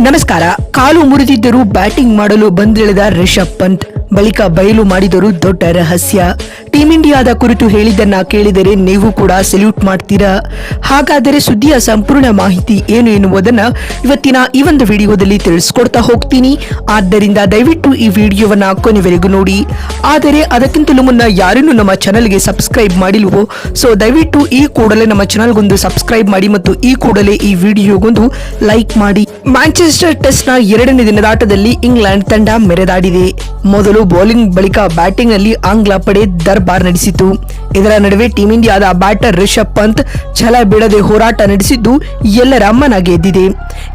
ನಮಸ್ಕಾರ. ಕಾಲು ಮುರಿದಿದ್ದರೂ ಬ್ಯಾಟಿಂಗ್ ಮಾಡಲು ಬಂದಿಳಿದ ರಿಷಬ್ ಪಂತ್. ಬಳಿಕ ಬಯಲು ಮಾಡಿದರು ದೊಡ್ಡ ರಹಸ್ಯ. ಟೀಂ ಇಂಡಿಯಾದ ಕುರಿತು ಹೇಳಿದ್ದನ್ನ ಕೇಳಿದರೆ ನೀವು ಕೂಡ ಸೆಲ್ಯೂಟ್ ಮಾಡ್ತೀರಾ? ಹಾಗಾದರೆ ಸುದ್ದಿಯ ಸಂಪೂರ್ಣ ಮಾಹಿತಿ ಏನು ಎನ್ನುವುದನ್ನು ಇವತ್ತಿನ ಈ ಒಂದು ವಿಡಿಯೋದಲ್ಲಿ ತಿಳಿಸ್ಕೊಡ್ತಾ ಹೋಗ್ತೀನಿ. ಆದ್ದರಿಂದ ದಯವಿಟ್ಟು ಈ ವಿಡಿಯೋವನ್ನ ಕೊನೆವರೆಗೂ ನೋಡಿ. ಆದರೆ ಅದಕ್ಕಿಂತಲೂ ಮುನ್ನ ಯಾರನ್ನು ನಮ್ಮ ಚಾನಲ್ಗೆ ಸಬ್ಸ್ಕ್ರೈಬ್ ಮಾಡಿಲ್ವೋ, ಸೊ ದಯವಿಟ್ಟು ಈ ಕೂಡಲೇ ನಮ್ಮ ಚಾನಲ್ಗೊಂದು ಸಬ್ಸ್ಕ್ರೈಬ್ ಮಾಡಿ ಮತ್ತು ಈ ಕೂಡಲೇ ಈ ವಿಡಿಯೋಗೊಂದು ಲೈಕ್ ಮಾಡಿ. ಮ್ಯಾಂಚೆಸ್ಟರ್ ಟೆಸ್ಟ್ನ ಎರಡನೇ ದಿನದಾಟದಲ್ಲಿ ಇಂಗ್ಲೆಂಡ್ ತಂಡ ಮೆರೆದಾಡಿದೆ. ಮೊದಲು ಬೌಲಿಂಗ್ ಬಳಿಕ ಬ್ಯಾಟಿಂಗ್ನಲ್ಲಿ ಆಂಗ್ಲ ಪಡೆ ದರ್ಬಾರ್ ನಡೆಸಿತು. ಇದರ ನಡುವೆ ಟೀಂ ಇಂಡಿಯಾದ ಬ್ಯಾಟರ್ ರಿಷಬ್ ಪಂತ್ ಛಲ ಬಿಡದೆ ಹೋರಾಟ ನಡೆಸಿದ್ದು ಎಲ್ಲರ ಮನ ಗೆದ್ದಿದೆ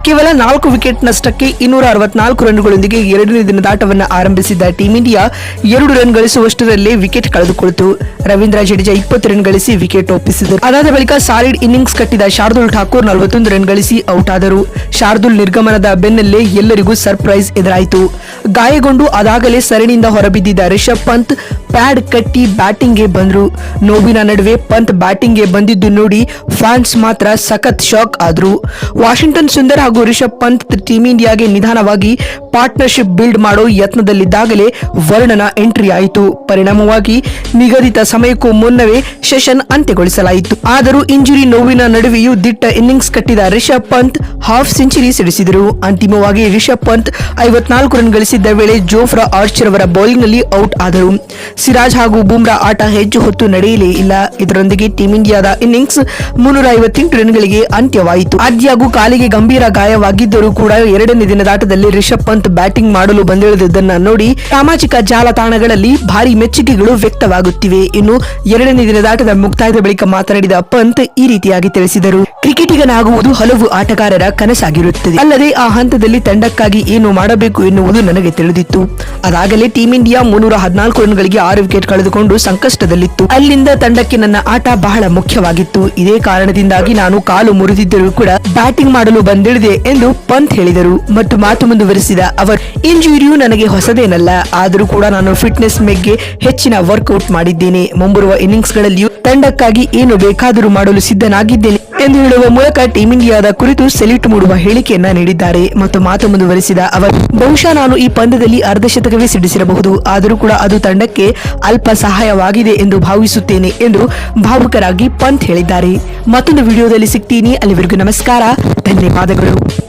ಕೇವಲ ನಾಲ್ಕು ವಿಕೆಟ್ ನಷ್ಟಕ್ಕೆ ಇನ್ನೂರ ಅರವತ್ನಾಲ್ಕು ರನ್ಗಳೊಂದಿಗೆ ಎರಡನೇ ದಿನದಾಟವನ್ನು ಆರಂಭಿಸಿದ್ದ ಟೀಂ ಇಂಡಿಯಾ ಎರಡು ರನ್ ಗಳಿಸುವಷ್ಟರಲ್ಲೇ ವಿಕೆಟ್ ಕಳೆದುಕೊಳ್ಳಿತು ರವೀಂದ್ರ ಜಡೇಜಾ ಇಪ್ಪತ್ತು ರನ್ ಗಳಿಸಿ ವಿಕೆಟ್ ಒಪ್ಪಿಸಿದರು. ಅದಾದ ಬಳಿಕ ಸಾಲಿಡ್ ಇನ್ನಿಂಗ್ಸ್ ಕಟ್ಟಿದ ಶಾರ್ದುಲ್ ಠಾಕೂರ್ ನಲವತ್ತೊಂದು ರನ್ ಗಳಿಸಿ ಔಟ್ ಆದರು. ಶಾರ್ದುಲ್ ನಿರ್ಗಮನದ ಬೆನ್ನಲ್ಲೇ ಎಲ್ಲರಿಗೂ ಸರ್ಪ್ರೈಸ್ ಎದುರಾಯಿತು. ಗಾಯಗೊಂಡು ಅದಾಗಲೇ ಸರಣಿಯಿಂದ ಹೊರಬಿದ್ದಿದ್ದ ರಿಷಬ್ ಪಂತ್ ಪ್ಯಾಡ್ ಕಟ್ಟಿ ಬ್ಯಾಟಿಂಗ್ಗೆ ಬಂದ್ರು. ನೋವಿನ ನಡುವೆ ಪಂತ್ ಬ್ಯಾಟಿಂಗ್ಗೆ ಬಂದಿದ್ದು ನೋಡಿ ಫ್ಯಾನ್ಸ್ ಮಾತ್ರ ಸಖತ್ ಶಾಕ್ ಆದ್ರು. ವಾಷಿಂಗ್ಟನ್ ಸುಂದರ್ ಹಾಗೂ ರಿಷಬ್ ಪಂತ್ ಟೀಮ್ ಇಂಡಿಯಾಗೆ ನಿಧಾನವಾಗಿ ಪಾರ್ಟ್ನರ್ಶಿಪ್ ಬಿಲ್ಡ್ ಮಾಡೋ ಯತ್ನದಲ್ಲಿದ್ದಾಗಲೇ ವರ್ಣನ ಎಂಟ್ರಿ ಆಯಿತು. ಪರಿಣಾಮವಾಗಿ ನಿಗದಿತ ಸಮಯಕ್ಕೂ ಮುನ್ನವೇ ಸೆಷನ್ ಅಂತ್ಯಗೊಳಿಸಲಾಯಿತು. ಆದರೂ ಇಂಜುರಿ ನೋವಿನ ನಡುವೆಯೂ ದಿಟ್ಟ ಇನ್ನಿಂಗ್ಸ್ ಕಟ್ಟಿದ ರಿಷಬ್ ಪಂತ್ ಹಾಫ್ ಸೆಂಚುರಿ ಸಿಡಿಸಿದರು. ಅಂತಿಮವಾಗಿ ರಿಷಬ್ ಪಂತ್ ಐವತ್ನಾಲ್ಕು ರನ್ ಗಳಿಸಿದ್ದ ವೇಳೆ ಜೋಫ್ರಾ ಆರ್ಚರ್ ಅವರ ಬೌಲಿಂಗ್ನಲ್ಲಿ ಔಟ್ ಆದರು. ಸಿರಾಜ್ ಹಾಗೂ ಬೂಮ್ರಾ ಆಟ ಹೆಚ್ಚು ಹೊತ್ತು ನಡೆಯಲೇ ಇಲ್ಲ. ಇದರೊಂದಿಗೆ ಟೀಂ ಇಂಡಿಯಾದ ಇನ್ನಿಂಗ್ಸ್ ಮುನ್ನೂರ ಐವತ್ತೆಂಟು ರನ್ಗಳಿಗೆ ಅಂತ್ಯವಾಯಿತು. ಆದ್ಯಾಗೂ ಕಾಲಿಗೆ ಗಂಭೀರ ಗಾಯವಾಗಿದ್ದರೂ ಕೂಡ ಎರಡನೇ ದಿನದಾಟದಲ್ಲಿ ರಿಷಬ್ ಪಂತ್ ಬ್ಯಾಟಿಂಗ್ ಮಾಡಲು ಬಂದಿಳಿದಿದ್ದನ್ನ ನೋಡಿ ಸಾಮಾಜಿಕ ಜಾಲತಾಣಗಳಲ್ಲಿ ಭಾರಿ ಮೆಚ್ಚುಗೆಗಳು ವ್ಯಕ್ತವಾಗುತ್ತಿವೆ. ಇನ್ನು ಎರಡನೇ ದಿನದಾಟದ ಮುಕ್ತಾಯದ ಬಳಿಕ ಮಾತನಾಡಿದ ಪಂತ್ ಈ ರೀತಿಯಾಗಿ ತಿಳಿಸಿದರು. ಕ್ರಿಕೆಟಿಗನಾಗುವುದು ಹಲವು ಆಟಗಾರರ ಕನಸಾಗಿರುತ್ತದೆ. ಅಲ್ಲದೆ ಆ ಹಂತದಲ್ಲಿ ತಂಡಕ್ಕಾಗಿ ಏನು ಮಾಡಬೇಕು ಎನ್ನುವುದು ನನಗೆ ತಿಳಿದಿತ್ತು. ಅದಾಗಲೇ ಟೀಂ ಇಂಡಿಯಾ ಮುನ್ನೂರ ಹದಿನಾಲ್ಕು ರನ್ಗಳಿಗೆ ಆರು ವಿಕೆಟ್ ಕಳೆದುಕೊಂಡು ಸಂಕಷ್ಟದಲ್ಲಿತ್ತು. ಅಲ್ಲಿಂದ ತಂಡಕ್ಕೆ ನನ್ನ ಆಟ ಬಹಳ ಮುಖ್ಯವಾಗಿತ್ತು. ಇದೇ ಕಾರಣದಿಂದಾಗಿ ನಾನು ಕಾಲು ಮುರಿದಿದ್ದರೂ ಕೂಡ ಬ್ಯಾಟಿಂಗ್ ಮಾಡಲು ಬಂದಿಳಿದೆ ಎಂದು ಪಂತ್ ಹೇಳಿದರು. ಮತ್ತು ಮಾತು ಮುಂದುವರಿಸಿದ ಅವರು, ಇಂಜುರಿಯು ನನಗೆ ಹೊಸದೇನಲ್ಲ. ಆದರೂ ಕೂಡ ನಾನು ಫಿಟ್ನೆಸ್ ಮೆಗ್ಗೆ ಹೆಚ್ಚಿನ ವರ್ಕೌಟ್ ಮಾಡಿದ್ದೇನೆ. ಮುಂಬರುವ ಇನ್ನಿಂಗ್ಸ್ಗಳಲ್ಲಿಯೂ ತಂಡಕ್ಕಾಗಿ ಏನು ಬೇಕಾದರೂ ಮಾಡಲು ಸಿದ್ಧನಾಗಿದ್ದೇನೆ. ಎಂದು ಹೇಳುವ ಮೂಲಕ ಟೀಂ ಇಂಡಿಯಾದ ಕುರಿತು ಸೆಲ್ಯೂಟ್ ಮೂಡುವ ಹೇಳಿಕೆಯನ್ನ ನೀಡಿದ್ದಾರೆ. ಮತ್ತು ಮಾತು ಮುಂದುವರಿಸಿದ ಅವರು, ಬಹುಶಃ ನಾನು ಈ ಪಂದ್ಯದಲ್ಲಿ ಅರ್ಧಶತಕವೇ ಸಿಡಿಸಿರಬಹುದು. ಆದರೂ ಕೂಡ ಅದು ತಂಡಕ್ಕೆ ಅಲ್ಪ ಸಹಾಯವಾಗಿದೆ ಎಂದು ಭಾವಿಸುತ್ತೇನೆ ಎಂದು ಭಾವುಕರಾಗಿ ಪಂತ್ ಹೇಳಿದ್ದಾರೆ. ಮತ್ತೊಂದು ವಿಡಿಯೋದಲ್ಲಿ ಸಿಗ್ತೀನಿ. ಅಲ್ಲಿವರೆಗೂ ನಮಸ್ಕಾರ. ಧನ್ಯವಾದಗಳು.